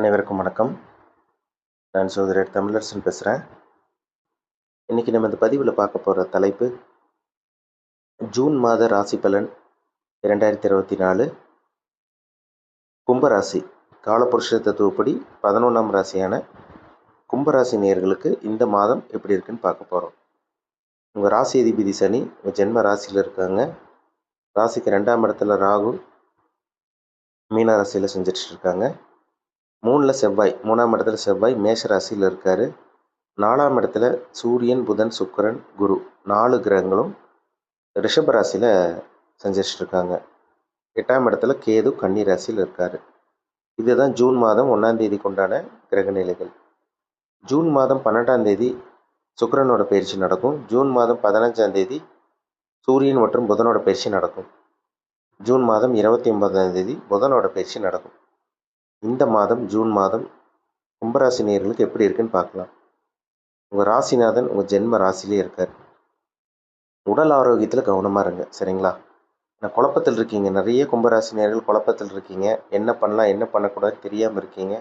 அனைவருக்கும் வணக்கம். நான் சோதரர் தமிழரசன் பேசுகிறேன் இன்றைக்கி நம்ம இந்த பதிவில் பார்க்க போகிற தலைப்பு ஜூன் மாத ராசி பலன் இரண்டாயிரத்தி இருபத்தி நாலு. கும்பராசி காலபுருஷ தத்துவப்படி பதினொன்றாம் ராசியான கும்பராசி நேயர்களுக்கு இந்த மாதம் எப்படி இருக்குன்னு பார்க்க போகிறோம் உங்கள் ராசி அதிபதி சனி உங்கள் ஜென்ம ராசியில் இருக்காங்க. ராசிக்கு ரெண்டாம் இடத்துல ராகு மீன ராசியில் செஞ்சுட்டு இருக்காங்க. மூணில் செவ்வாய் மூணாம் இடத்துல செவ்வாய் மேஷ ராசியில் இருக்கார். நாலாம் இடத்துல சூரியன் புதன் சுக்கரன் குரு நாலு கிரகங்களும் ரிஷப ராசியில் செஞ்சுட்டு இருக்காங்க எட்டாம் இடத்துல கேது கன்னி ராசியில் இருக்கார். இதுதான் ஜூன் மாதம் ஒன்றாம் தேதி கொண்டான கிரக நிலைகள். ஜூன் மாதம் பன்னெண்டாம் தேதி பயிற்சி நடக்கும். ஜூன் மாதம் பதினஞ்சாம் தேதி சூரியன் மற்றும் புதனோட பயிற்சி நடக்கும். ஜூன் மாதம் இருபத்தி ஒன்பதாம் தேதி புதனோட பயிற்சி நடக்கும். இந்த மாதம் ஜூன் மாதம் கும்பராசி நேர்களுக்கு எப்படி இருக்குன்னு பார்க்கலாம். உங்கள் ராசிநாதன் உங்கள் ஜென்ம ராசிலே இருக்கார். உடல் ஆரோக்கியத்தில் கவனமாக இருங்க சரிங்களா? நான் குழப்பத்தில் இருக்கீங்க. நிறைய கும்பராசி நேர்கள் குழப்பத்தில் இருக்கீங்க. என்ன பண்ணலாம் என்ன பண்ணக்கூடாது தெரியாமல் இருக்கீங்க.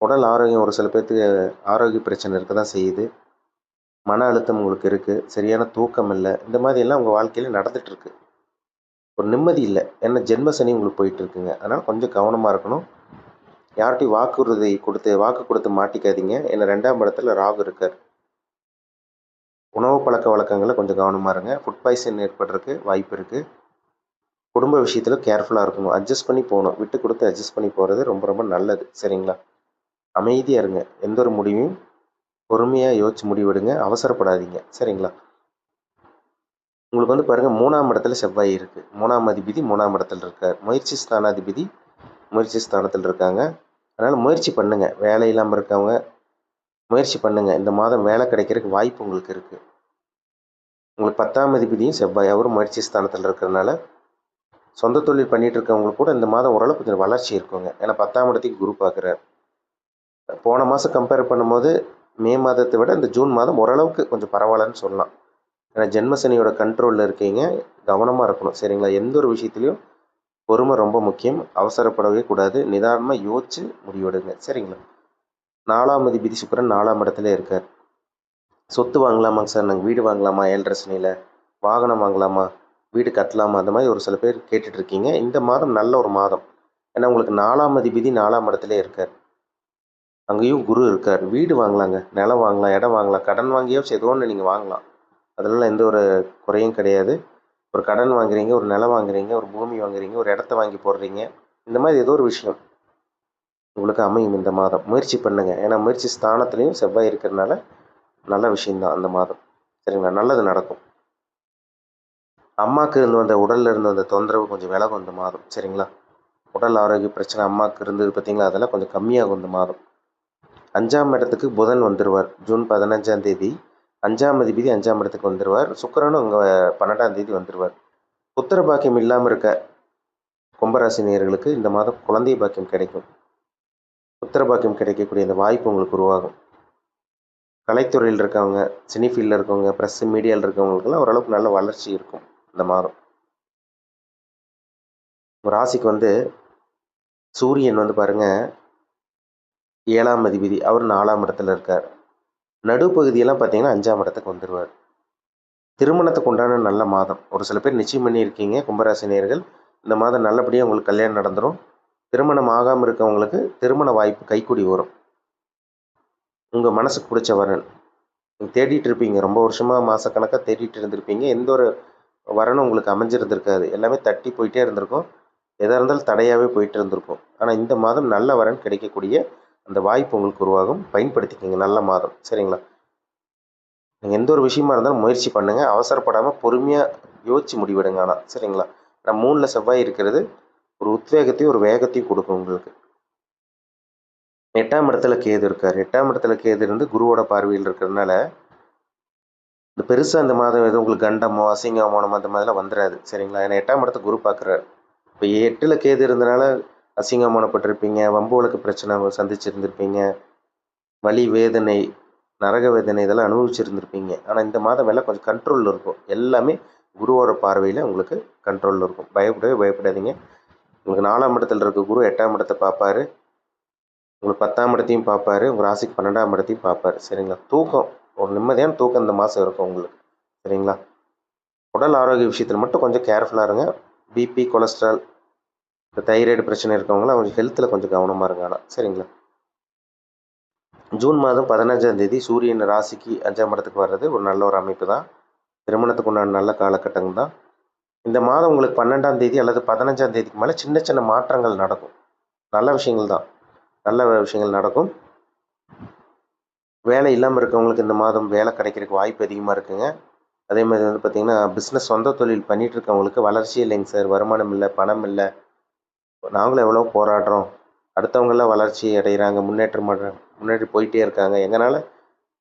உடல் ஆரோக்கியம் ஒரு சில பேர்த்துக்கு ஆரோக்கிய பிரச்சனை இருக்க தான் செய்யுது. மன அழுத்தம் உங்களுக்கு இருக்குது சரியான தூக்கம் இல்லை. இந்த மாதிரியெல்லாம் உங்கள் வாழ்க்கையில் நடந்துகிட்ருக்கு ஒரு நிம்மதி இல்லை. ஏன்னா ஜென்ம சனி உங்களுக்கு போயிட்டு இருக்குங்க. அதனால் கொஞ்சம் கவனமாக இருக்கணும். யார்கிட்டையும் வாக்குறுதி கொடுத்து வாக்கு கொடுத்து மாட்டிக்காதீங்க. ஏன்னா ரெண்டாம் இடத்துல ராகு இருக்கார். உணவு பழக்க வழக்கங்களில் கொஞ்சம் கவனமாக இருங்க. ஃபுட் பாய்சன் ஏற்படுறதுக்கு வாய்ப்பு இருக்குது குடும்ப விஷயத்தில் கேர்ஃபுல்லாக இருக்கணும். அட்ஜஸ்ட் பண்ணி போகணும். விட்டு கொடுத்து அட்ஜஸ்ட் பண்ணி போகிறது ரொம்ப ரொம்ப நல்லது. சரிங்களா? அமைதியாக இருங்க. எந்த ஒரு முடிவையும் பொறுமையாக யோசிச்சு முடிவெடுங்க. அவசரப்படாதீங்க. சரிங்களா? உங்களுக்கு வந்து பாருங்கள் மூணாம் இடத்துல செவ்வாய் இருக்குது மூணாம் அதிபதி மூணாம் இடத்துல இருக்கார். முயற்சி ஸ்தானாதிபதி முயற்சி ஸ்தானத்தில் இருக்காங்க. அதனால் முயற்சி பண்ணுங்கள் வேலை இல்லாமல் இருக்கவங்க முயற்சி பண்ணுங்கள் இந்த மாதம் வேலை கிடைக்கிறதுக்கு வாய்ப்பு உங்களுக்கு இருக்குது உங்களுக்கு பத்தாம் அதிபதியும் செவ்வாய் அவரும் முயற்சி ஸ்தானத்தில் இருக்கிறதுனால சொந்த தொழில் பண்ணிகிட்டு இருக்கவங்களுக்கு கூட இந்த மாதம் ஓரளவு கொஞ்சம் வளர்ச்சி இருக்குங்க. ஏன்னா பத்தாம் இடத்துக்கு குரு பார்க்குறார் போன மாதம் கம்பேர் பண்ணும்போது மே மாதத்தை விட இந்த ஜூன் மாதம் ஓரளவுக்கு கொஞ்சம் பரவாயில்லன்னு சொல்லலாம். ஏன்னா ஜென்மசனியோட கண்ட்ரோலில் இருக்கீங்க. கவனமாக இருக்கணும் சரிங்களா? எந்த ஒரு விஷயத்துலையும் பொறுமை ரொம்ப முக்கியம். அவசரப்படவே கூடாது. நிதானமாக யோசிச்சு முடிவெடுங்க சரிங்களா? நாலாம் அதிபதி சுக்கரன் நாலாம் இடத்துல இருக்கார். சொத்து வாங்கலாமாங்க சார்? நாங்கள் வீடு வாங்கலாமா? ஏழரசனியில் வாகனம் வாங்கலாமா? வீடு கட்டலாமா? அந்த மாதிரி ஒரு சில பேர் கேட்டுட்ருக்கீங்க இந்த மாதம் நல்ல ஒரு மாதம். ஏன்னா உங்களுக்கு நாலாம் அதிபதி நாலாம் இடத்துல இருக்கார். அங்கேயும் குரு இருக்கார். வீடு வாங்கலாங்க. நிலம் வாங்கலாம் இடம் வாங்கலாம். கடன் வாங்கியோ ஏதோ ஒன்று நீங்கள் வாங்கலாம். அதெல்லாம் எந்த ஒரு குறையும் கிடையாது. ஒரு கடன் வாங்குறீங்க ஒரு நிலம் வாங்குறீங்க ஒரு பூமி வாங்குறீங்க ஒரு இடத்த வாங்கி போடுறீங்க. இந்த மாதிரி ஏதோ ஒரு விஷயம். உங்களுக்கு அமையும் இந்த மாதம். முயற்சி பண்ணுங்கள் ஏன்னா முயற்சி ஸ்தானத்துலேயும் செவ்வாய் இருக்கிறதுனால நல்ல விஷயந்தான் அந்த மாதம். சரிங்களா? நல்லது நடக்கும். அம்மாவுக்கு இருந்து வந்த உடலில் இருந்த அந்த தொந்தரவு கொஞ்சம் விலகும் இந்த மாதம். சரிங்களா? உடல் ஆரோக்கிய பிரச்சனை அம்மாவுக்கு இருந்தது பார்த்தீங்களா? அதெல்லாம் கொஞ்சம் கம்மியாகும் இந்த மாதம். அஞ்சாம் இடத்துக்கு புதன் வந்துடுவார் ஜூன் பதினஞ்சாம் தேதி. அஞ்சாம் அதிபதி அஞ்சாம் இடத்துக்கு வந்துடுவார் சுக்கரனும் அங்கே பன்னெண்டாம் தேதி வந்துடுவார் புத்திர பாக்கியம் இல்லாமல் இருக்க கும்பராசி நேர்களுக்கு இந்த மாதம் குழந்தை பாக்கியம் கிடைக்கும். புத்திர பாக்கியம் கிடைக்கக்கூடிய அந்த வாய்ப்பு உங்களுக்கு உருவாகும். கலைத்துறையில் இருக்கவங்க சினி ஃபீல்டில் இருக்கவங்க ப்ரெஸ் மீடியாவில் இருக்கவங்களுக்கெல்லாம் ஓரளவுக்கு நல்ல வளர்ச்சி இருக்கும் இந்த மாதம். ராசிக்கு வந்து சூரியன் வந்து பாருங்கள் ஏழாம் அதிபதி அவர் நாலாம் இடத்துல இருக்கார். நடுப்பகுதியெல்லாம் பார்த்தீங்கன்னா அஞ்சாம் இடத்துக்கு வந்துடுவார் திருமணத்துக்கு உண்டான நல்ல மாதம். ஒரு சில பேர் நிச்சயம் பண்ணியிருக்கீங்க கும்பராசினியர்கள். இந்த மாதம் நல்லபடியாக உங்களுக்கு கல்யாணம் நடந்துடும் திருமணம் ஆகாமல் இருக்கவங்களுக்கு திருமண வாய்ப்பு கைக்கூடி வரும். உங்கள் மனசுக்கு பிடிச்ச வரன். நீங்கள் தேடிட்டு இருப்பீங்க. ரொம்ப வருஷமாக மாதக்கணக்காக தேடிட்டு இருந்திருப்பீங்க. எந்த ஒரு வரனும் உங்களுக்கு அமைஞ்சிருந்திருக்காது. எல்லாமே தட்டி போயிட்டே இருந்திருக்கும். எதாக இருந்தாலும் தடையாகவே போயிட்டு இருந்திருக்கும். ஆனால் இந்த மாதம் நல்ல வரன் கிடைக்கக்கூடிய அந்த வாய்ப்பு உங்களுக்கு உருவாகும். பயன்படுத்திக்கிங்க. நல்ல மாதம் சரிங்களா? நீங்கள் எந்த ஒரு விஷயமா இருந்தாலும் முயற்சி பண்ணுங்கள் அவசரப்படாமல் பொறுமையாக யோசிச்சு முடிவெடுங்க ஆனால் சரிங்களா? நான் மூணில் செவ்வாய் இருக்கிறது. ஒரு உத்வேகத்தையும் ஒரு வேகத்தையும் கொடுக்கும் உங்களுக்கு. எட்டாம் இடத்துல கேது இருக்கார். எட்டாம் இடத்துல கேது இருந்து குருவோட பார்வையில் இருக்கிறதுனால இந்த பெருசாக அந்த மாதம் எதுவும் உங்களுக்கு கண்டமோ அசிங்கமோனமோ அந்த மாதிரிலாம் வந்துடாது சரிங்களா? ஏன்னா எட்டாம் இடத்த குரு பார்க்குறாரு. இப்போ எட்டில் கேது இருந்தனால அசிங்கமானப்பட்டிருப்பீங்க வம்பு வழக்கு பிரச்சனை சந்திச்சிருந்திருப்பீங்க வலி வேதனை நரக வேதனை இதெல்லாம் அனுபவிச்சிருந்திருப்பீங்க. ஆனால் இந்த மாதம் எல்லாம் கொஞ்சம் கண்ட்ரோலில் இருக்கும். எல்லாமே குருவோட பார்வையில் உங்களுக்கு கண்ட்ரோலில் இருக்கும். பயப்படவே பயப்படாதீங்க. உங்களுக்கு நாலாம் இடத்துல இருக்க குரு எட்டாம் இடத்தை பார்ப்பாரு. உங்களுக்கு பத்தாம் இடத்தையும் பார்ப்பாரு. உங்கள் ராசிக்கு பன்னெண்டாம் இடத்தையும் பார்ப்பாரு. சரிங்களா? தூக்கம் ஒரு நிம்மதியான தூக்கம் இந்த மாதம் இருக்கும் உங்களுக்கு. சரிங்களா? உடல் ஆரோக்கிய விஷயத்தில் மட்டும் கொஞ்சம் கேர்ஃபுல்லாக இருங்க. பிபி கொலஸ்ட்ரால் இப்போ தைராய்டு பிரச்சனை இருக்கவங்களாம் அவங்க ஹெல்த்தில் கொஞ்சம் கவனமாக இருங்க ஆனால் சரிங்களா? ஜூன் மாதம் பதினஞ்சாம் தேதி சூரியன் ராசிக்கு அஞ்சாம் இடத்துக்கு வர்றது ஒரு நல்ல ஒரு அமைப்பு தான். திருமணத்துக்கு உண்டான நல்ல காலகட்டம் தான். இந்த மாதம் உங்களுக்கு பன்னெண்டாம் தேதி அல்லது பதினஞ்சாம் தேதிக்கு மேலே சின்ன சின்ன மாற்றங்கள் நடக்கும். நல்ல விஷயங்கள் தான். நல்ல விஷயங்கள் நடக்கும். வேலை இல்லாமல் இருக்கவங்களுக்கு இந்த மாதம் வேலை கிடைக்கிறதுக்கு வாய்ப்பு அதிகமாக இருக்குங்க. அதே மாதிரி வந்து பார்த்திங்கன்னா பிஸ்னஸ் சொந்த தொழில் பண்ணிகிட்டு இருக்கவங்களுக்கு வளர்ச்சி இல்லைங்க சார். வருமானம் இல்லை பணம் இல்லை. நாங்களும் எவ்வளோ போராடுறோம். அடுத்தவங்களாம் வளர்ச்சி அடைகிறாங்க முன்னேற்றம் அடை- முன்னேறி போயிட்டே இருக்காங்க. எங்களால்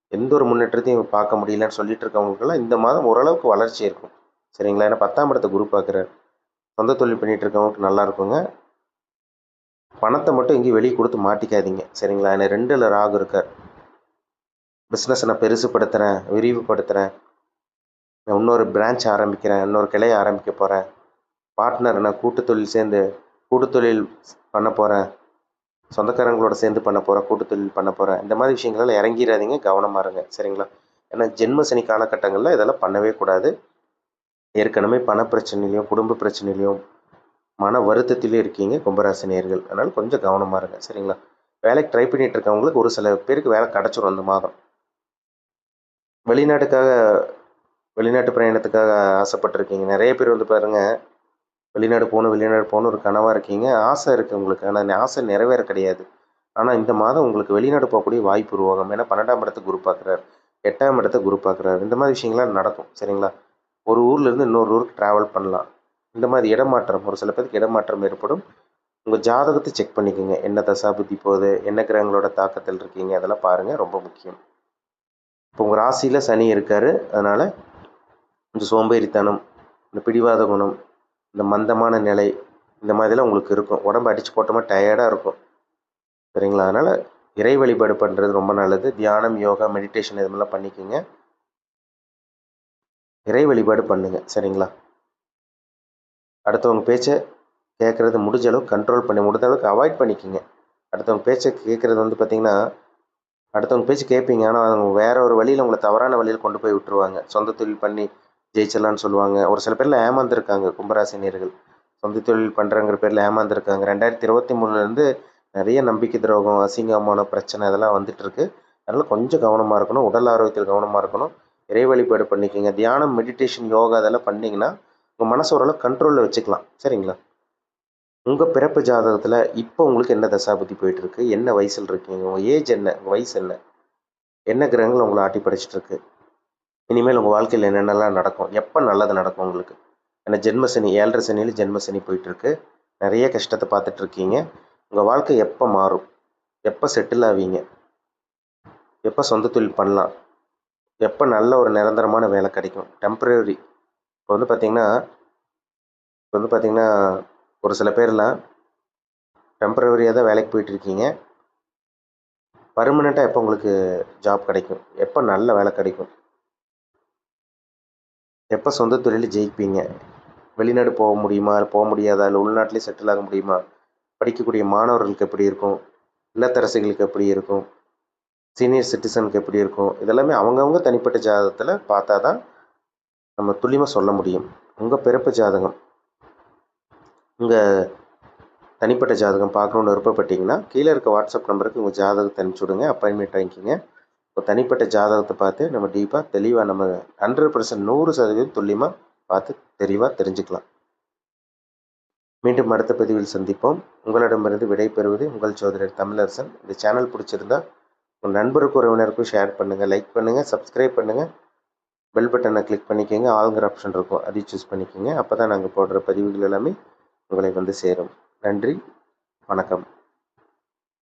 எந்த ஒரு முன்னேற்றத்தையும் பார்க்க முடியலன்னு சொல்லிட்டு இருக்கவங்களுக்கெல்லாம் இந்த மாதம் ஓரளவுக்கு வளர்ச்சி இருக்கும். சரிங்களா? ஏன்னா பத்தாம் இடத்தை குரு பார்க்குறாரு. சொந்த தொழில் பண்ணிகிட்டு இருக்கவங்களுக்கு நல்லா இருக்குங்க. பணத்தை மட்டும் எங்கேயும் வெளியே கொடுத்து மாட்டிக்காதீங்க. சரிங்களா? ஏன்னா ரெண்டில் ராகு இருக்கார். பிஸ்னஸை நான் பெருசுப்படுத்துகிறேன் விரிவுபடுத்துகிறேன் நான் இன்னொரு பிரான்ச் ஆரம்பிக்கிறேன் இன்னொரு கிளையை ஆரம்பிக்க போகிறேன் பார்ட்னர் நான் கூட்டு தொழில் சேர்ந்து கூட்டுத்தொழில் பண்ண போகிறேன் சொந்தக்காரங்களோட சேர்ந்து பண்ண போகிறேன் கூட்டு தொழில் பண்ண போகிறேன் இந்த மாதிரி விஷயங்களெல்லாம் இறங்கிடாதீங்க கவனமாக இருங்க சரிங்களா? ஏன்னா ஜென்ம சனி காலகட்டங்களில் இதெல்லாம் பண்ணவே கூடாது. ஏற்கனவே பண பிரச்சனையிலையும் குடும்ப பிரச்சனையிலையும் மன வருத்தத்திலையும் இருக்கீங்க கும்பராசினியர்கள் அதனால் கொஞ்சம் கவனமாக இருங்க சரிங்களா? வேலைக்கு ட்ரை பண்ணிகிட்டு இருக்கவங்களுக்கு ஒரு சில பேருக்கு வேலை கிடச்சிரும் அந்த மாதம். வெளிநாட்டுக்காக வெளிநாட்டு பிரயாணத்துக்காக ஆசைப்பட்டிருக்கீங்க. நிறைய பேர் வந்து பாருங்கள் வெளிநாடு போகணும் வெளிநாடு போகணும் ஒரு கனவாக இருக்கீங்க. ஆசை இருக்குது உங்களுக்கு. ஆனால் அந்த ஆசை நிறைவேற கிடையாது. ஆனால் இந்த மாதம் உங்களுக்கு வெளிநாடு போகக்கூடிய வாய்ப்பு உருவாகும். ஏன்னா பன்னெண்டாம் இடத்தை குரு பார்க்குறாரு. எட்டாம் இடத்தை குரு பார்க்குறாரு. இந்த மாதிரி விஷயங்கள்லாம் நடக்கும். சரிங்களா? ஒரு ஊர்லேருந்து இன்னொரு ஊருக்கு ட்ராவல் பண்ணலாம். இந்த மாதிரி இடமாற்றம் ஒரு சில பேருக்கு இடமாற்றம் ஏற்படும். உங்கள் ஜாதகத்தை செக் பண்ணிக்கோங்க. என்ன தசா புத்தி போகுது? என்ன கிரகங்களோட தாக்கத்தில் இருக்கீங்க? அதெல்லாம் பாருங்கள் ரொம்ப முக்கியம். இப்போ உங்கள் ராசியில் சனி இருக்கார். அதனால் இந்த சோம்பேறித்தனம் இந்த பிடிவாத குணம் இந்த மந்தமான நிலை இந்த மாதிரிலாம் உங்களுக்கு இருக்கும். உடம்பு அடித்து போட்டோமா டயர்டாக இருக்கும். சரிங்களா? அதனால் இறை வழிபாடு பண்ணுறது ரொம்ப நல்லது. தியானம் யோகா மெடிடேஷன் இது மாதிரிலாம் பண்ணிக்கோங்க. இறை வழிபாடு பண்ணுங்க. சரிங்களா? அடுத்தவங்க பேச்சை கேட்குறது முடிஞ்ச அளவுக்கு கண்ட்ரோல் பண்ணி முடிஞ்ச அளவுக்கு அவாய்ட் பண்ணிக்கோங்க. அடுத்தவங்க பேச்சை கேட்குறது வந்து பார்த்திங்கன்னா அடுத்தவங்க பேச்சு கேட்பீங்க ஆனால் அவங்க வேற ஒரு வழியில் உங்களை தவறான வழியில் கொண்டு போய் விட்டுருவாங்க. சொந்த தொழில் பண்ணி ஜெயிச்சிடலான்னு சொல்லுவாங்க. ஒரு சில பேரில் ஏமாந்துருக்காங்க கும்பராசினியர்கள். சொந்த தொழில் பண்ணுறங்கிற பேரில் ஏமாந்துருக்காங்க. ரெண்டாயிரத்தி இருபத்தி மூணுலேருந்து நிறைய நம்பிக்கை துரோகம் அசிங்கமான பிரச்சனை இதெல்லாம் வந்துட்டுருக்கு. அதனால் கொஞ்சம் கவனமாக இருக்கணும். உடல் ஆரோக்கியத்தில் கவனமாக இருக்கணும். இறை வழிபாடு பண்ணிக்கோங்க. தியானம் மெடிடேஷன் யோகா அதெல்லாம் பண்ணிங்கன்னா உங்கள் மனசு ஓரளவு கண்ட்ரோலில் வச்சுக்கலாம். சரிங்களா? உங்கள் பிறப்பு ஜாதகத்தில் இப்போ உங்களுக்கு என்ன தசாபதி போயிட்டுருக்கு? என்ன வயசில் இருக்கீங்க? உங்கள் ஏஜ் என்ன? உங்கள் வயசு என்ன? என்ன கிரகங்கள் உங்களை ஆட்டி படைச்சிட்டு இருக்கு இனிமேல் உங்கள் வாழ்க்கையில் என்னென்னலாம் நடக்கும்? எப்போ நல்லது நடக்கும் உங்களுக்கு? ஏன்னா ஜென்மசனி ஏழரை சனியில் ஜென்மசனி போயிட்டுருக்கு. நிறைய கஷ்டத்தை பார்த்துட்டு இருக்கீங்க உங்கள் வாழ்க்கை எப்போ மாறும்? எப்போ செட்டில் ஆவீங்க? எப்போ சொந்த தொழில் பண்ணலாம்? எப்போ நல்ல ஒரு நிரந்தரமான வேலை கிடைக்கும்? டெம்பரரி இப்போ வந்து பார்த்தீங்கன்னா இப்போ வந்து பார்த்தீங்கன்னா ஒரு சில பேர்லாம் டெம்பரவரியாக தான் வேலைக்கு போயிட்டுருக்கீங்க. பர்மனெண்ட்டாக எப்போ உங்களுக்கு ஜாப் கிடைக்கும்? எப்போ நல்ல வேலை கிடைக்கும்? எப்போ சொந்த தொழில் ஜெயிப்பீங்க? வெளிநாடு போக முடியுமா? இல்லை போக முடியாதா? இல்லை உள்நாட்டிலே செட்டில் ஆக முடியுமா? படிக்கக்கூடிய மாணவர்களுக்கு எப்படி இருக்கும்? இல்லத்தரசிகளுக்கு எப்படி இருக்கும்? சீனியர் சிட்டிசனுக்கு எப்படி இருக்கும்? இதெல்லாமே அவங்கவுங்க தனிப்பட்ட ஜாதகத்தில் பார்த்தா தான் நம்ம துல்லியமாக சொல்ல முடியும். உங்கள் பிறப்பு ஜாதகம். உங்கள் தனிப்பட்ட ஜாதகம் பார்க்கணுன்னு விருப்பப்பட்டீங்கன்னா கீழே இருக்க வாட்ஸ்அப் நம்பருக்கு உங்கள் ஜாதகத்தை அனுப்பிச்சி விடுங்க அப்பாயின்மெண்ட் வாங்கிக்கிங்க. இப்போ தனிப்பட்ட ஜாதகத்தை பார்த்து நம்ம டீப்பாக தெளிவாக நம்ம ஹண்ட்ரட் பர்சன்ட் நூறு சதவீதம் துல்லியமாக பார்த்து தெளிவாக தெரிஞ்சுக்கலாம். மீண்டும் அடுத்த பதிவில் சந்திப்போம். உங்களிடமிருந்து விடைபெறுவது உங்கள் சோதரர் தமிழரசன். இந்த சேனல் பிடிச்சிருந்தா உங்கள் நண்பருக்கு உறவினருக்கும் ஷேர் பண்ணுங்கள் லைக் பண்ணுங்கள் சப்ஸ்கிரைப் பண்ணுங்கள் பெல் பட்டனை கிளிக் பண்ணிக்கோங்க. ஆளுங்கிற ஆப்ஷன் இருக்கும். அதையும் சூஸ் பண்ணிக்கோங்க. அப்போ தான் நாங்கள் போடுற பதிவுகள் எல்லாமே உங்களை வந்து சேரும். நன்றி வணக்கம்.